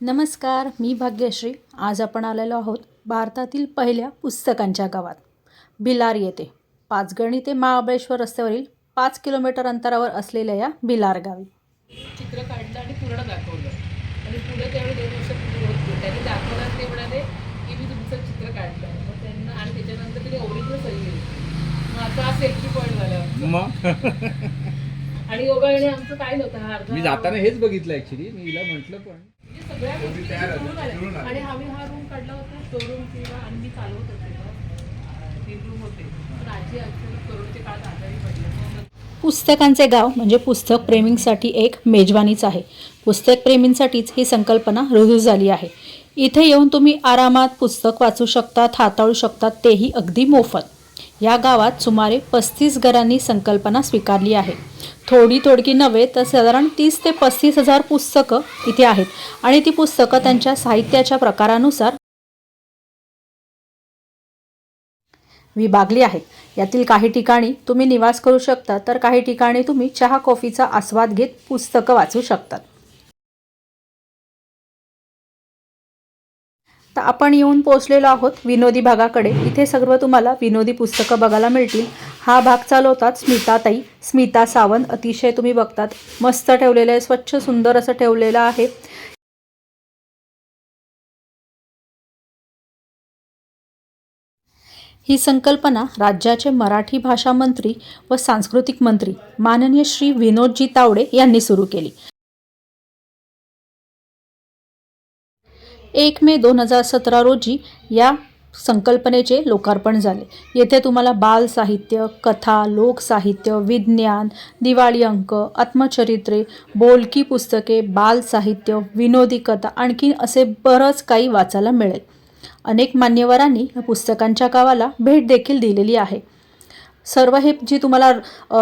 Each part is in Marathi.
नमस्कार मी भाग्यश्री. आज आपण आलेलो आहोत भारतातील पहिल्या पुस्तकांच्या गावात. भिलार येथे. पाचगणी ते महाबळेश्वर रस्त्यावरील पाच किलोमीटर अंतरावर असलेल्या या भिलार गावी. चित्र काढलं आणि पूर्ण दाखवलं. आणि पुढे त्यावेळी दोन होते त्यांनी दाखवलं ते म्हणाले की मी तुमचं चित्र काढलं मग त्यांना आणि त्याच्यानंतर तिने ओरिजिनल सही दिली. मग आता हा सेल्फी पॉईंट झाला. आणि योगाने आमचं काय नव्हतं अर्धा मी जाताना हेच बघितलं ऍक्च्युली मी हिला म्हटलं पण. आणि आम्ही हा रूम काढला होता शोरूम किंवा आम्ही चालवत होते तीन रूम होते. पण आजी ॲक्च्युली कोरोनाच्या काळात आजारी पडले. पुस्तकांचे गाव म्हणजे पुस्तक प्रेमींसाठी एक मेजवानीच आहे. पुस्तक प्रेमींसाठीच ही संकल्पना रुजू झाली आहे. इथे येऊन तुम्ही आरामात पुस्तक वाचू शकतात हाताळू शकतात तेही अगदी मोफत. या गावात सुमारे पस्तीस घरांनी संकल्पना स्वीकारली आहे. थोडी थोडकी नव्हे तर साधारण तीस ते पस्तीस हजार पुस्तकं इथे आहेत आणि ती पुस्तकं त्यांच्या साहित्याच्या प्रकारानुसार विभागली आहेत. यातील काही ठिकाणी तुम्ही निवास करू शकता तर काही ठिकाणी तुम्ही चहा कॉफीचा आस्वाद घेत पुस्तकं वाचू शकतात. तर आपण येऊन पोहोचलेलो आहोत विनोदी भागाकडे. इथे सर्व तुम्हाला विनोदी पुस्तकं बघायला मिळतील. हा भाग चालवतात स्मिताताई. स्मिता सावंत. अतिशय तुम्ही बघतात. मस्त ठेवलेलं आहे. स्वच्छ सुंदर असं ठेवलेलं आहे. ही संकल्पना राज्याचे मराठी भाषा मंत्री व सांस्कृतिक मंत्री माननीय श्री विनोदजी तावडे यांनी सुरू केली. एक मे दोन हजार सतरा रोजी या संकल्पनेचे लोकार्पण झाले. येथे तुम्हाला बाल साहित्य कथा लोकसाहित्य विज्ञान दिवाळी अंक आत्मचरित्रे बोलकी पुस्तके बाल साहित्य विनोदी कथा आणखी असे बरंच काही वाचायला मिळेल. अनेक मान्यवरांनी या पुस्तकांच्या गावाला भेट देखील दिलेली आहे. सर्व हे जी तुम्हाला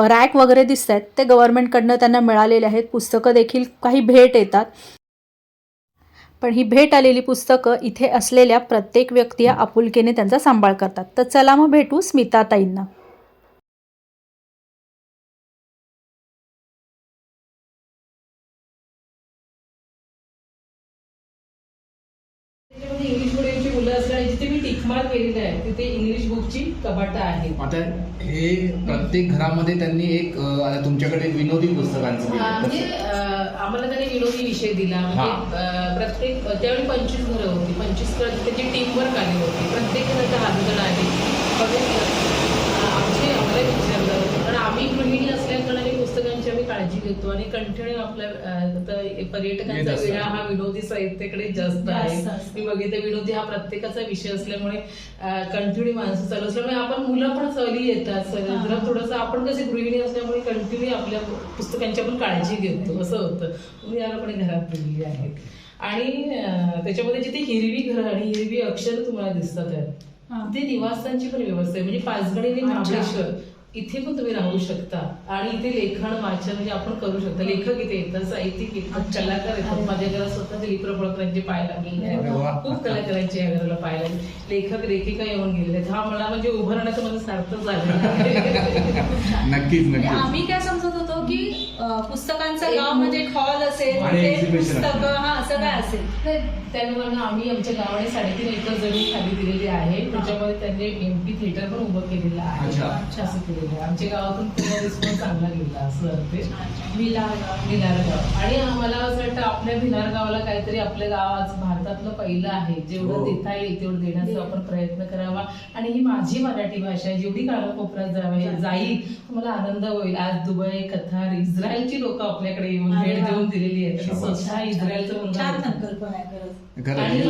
रॅक वगैरे दिसत आहेत ते गव्हर्नमेंटकडनं त्यांना मिळालेले आहेत. पुस्तकं देखील काही भेट येतात. पण ही भेट आलेली पुस्तकं इथे असलेल्या प्रत्येक व्यक्ती या आपुलकीने त्यांचा सांभाळ करतात. तर चला मग भेटू स्मिताताईंना. मुलं असल्याने जिथे मी टिकमार केलेली आहे. तिथे इंग्लिश बुकची कपाटं आहेत आता हे प्रत्येक घरामध्ये त्यांनी एक अं, आता तुमच्याकडे विनोदी पुस्तकांचं हा. म्हणजे अं, आम्हाला त्यांनी विनोदी विषय दिला. म्हणजे अं, प्रत्येक त्यावेळी पंचवीस घरं होती. पंचवीस त्याची टीम वर्क आली होती. प्रत्येक घराचा हातगड आहे? अं, आमची आम्हाला विचारलं होतं कारण आम्ही गृहिणी असल्याकारणाने पुस्तकांची आम्ही काळजी घेतो आणि कंटिन्यू आपल्या पर्यटकांचा. वेळा हा विनोदी साहित्याकडे जास्त आहे. मी बघितलं विनोदी हा प्रत्येकाचा विषय असल्यामुळे कंटिन्यू माणसं चालू असल्यामुळे आपण मुलं पण सहली येतात. जरा थोडंसं आपण कसे गृहिणी असल्यामुळे कंटिन्यू आपल्या पुस्तकांची आपण काळजी घेतो. असं होतं. म्हणून या लोकांनी घरात दिलेली आहेत. आणि त्याच्यामध्ये जिथे हिरवी घरं आणि हिरवी अक्षर तुम्हाला दिसतात आहेत तिथे निवासांची पण व्यवस्था आहे. म्हणजे पाचगणी आणि महाबळेश्वर इथे पण तुम्ही राहू शकता. आणि इथे लेखन वाचन म्हणजे आपण करू शकता. लेखक इथे येतात साहित्यिक येतात कलाकार येतात. माझ्या घरात स्वतः दिलीप प्रभाकरांचे पाय. आहेत खूप कलाकारांचे या घराला पाय लागले. लेखक लेखिका येऊन गेलेले आहेत. हा मला म्हणजे उभं राहण्याचं माझं सार्थक नक्कीच म्हणजे नक्कीच. आम्ही काय समजत होतो की पुस्तकांचं गाव म्हणजे हॉल असेल पुस्तकं. हा असं काय असेल? त्यामुळे आम्ही आमच्या गावाने साडेतीन एकर जमीन खाली दिलेली आहे. त्याच्यामध्ये त्यांनी एमपी थिएटर पण उभं केलेलं आहे. अच्छा. असं केलेलं आहे. आमच्या गावातून पूर्ण रिस्पॉन्स चांगला गेला असं ते भिलार गाव आणि आम्हाला असं वाटतं आपल्या भिलार गावाला काहीतरी आपलं गाव आज भारतातलं पहिलं आहे. जेवढं हो. देता येईल तेवढं देण्याचा आपण प्रयत्न करावा. आणि ही माझी मराठी भाषा आहे. जेवढी कानाकोपऱ्यात जावे जाईल तुम्हाला आनंद होईल. आज दुबई कतार इस्रायलची लोक आपल्याकडे येऊन भेट. देऊन दिलेली आहेत. स्वतः इस्रायलचं आहे. आणि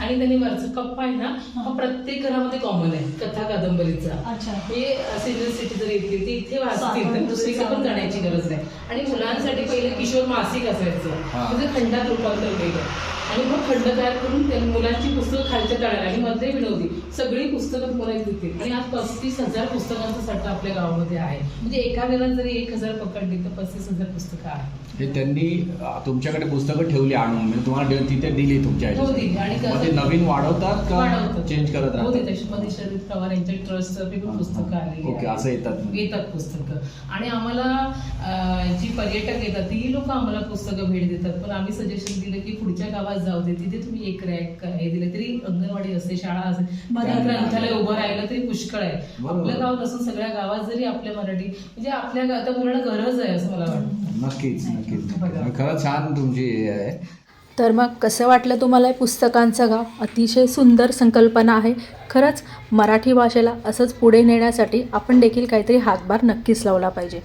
आणि त्यांनी वरचा कप्पा आहे ना हा. प्रत्येक घरामध्ये कॉमन आहे कथा कादंबरीचा. अच्छा. हे सिनियर सिटीजन येतील ते इथे वाचतील तर दुसरीकडे पण जाण्याची गरज नाही. आणि मुलांसाठी पहिले किशोर मासिक असायचं. म्हणजे खंडात रूपांतर केलं. आणि मग खंड तयार करून त्या मुलांची पुस्तकं खालच्या तळाला आणि मध्ये विनोदी सगळी पुस्तकं तुम्हाला देतील आणि आज पस्तीस हजार पुस्तकांचा साठा आपल्या गावामध्ये आहे. म्हणजे एका घरात जरी एक हजार पकडली तर पस्तीस हजार पुस्तकं आहेत. हे त्यांनी तुमच्याकडे पुस्तकं ठेवली आणून. म्हणजे तुम्हाला तिथे दिली तुमच्या हो, ते नवीन वाढवतात का. चेंज करत हो शरद पवार यांच्या पण पुस्तकं ओके. असं येतात. येतात पुस्तकं. आणि आम्हाला जी पर्यटक येतात ती लोक आम्हाला पुस्तकं भेट देतात. पण आम्ही सजेशन दिलं की पुढच्या गावात जाऊ दे. तिथे तुम्ही एक रॅक हे दिलं तरी अंगणवाडी असते शाळा असते त्यांना- ग्रंथालय उभं राहिलं तरी पुष्कळ आहे. आपलं गाव नसून सगळ्या गावात जरी आपल्या मराठी म्हणजे आपल्या त्या मुलांना गरज आहे असं मला वाटतं. नक्कीच. नक्कीच खरं छान तुमची हे आहे. तर मग कसं वाटलं तुम्हाला पुस्तकांचं गाव? अतिशय सुंदर संकल्पना आहे. खरंच मराठी भाषेला असंच पुढे नेण्यासाठी आपण देखील काहीतरी हातभार नक्कीच लावला पाहिजे.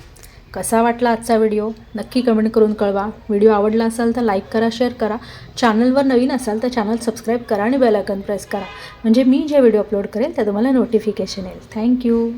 कसा वाटला आजचा व्हिडिओ? नक्की कमेंट करून कळवा. व्हिडिओ आवडला असाल तर लाईक करा शेअर करा. चॅनलवर नवीन असाल तर चॅनल सबस्क्राईब करा आणि बेल आयकॉन प्रेस करा. म्हणजे मी जे व्हिडिओ अपलोड करेल त्या तुम्हाला नोटिफिकेशन येईल. थँक्यू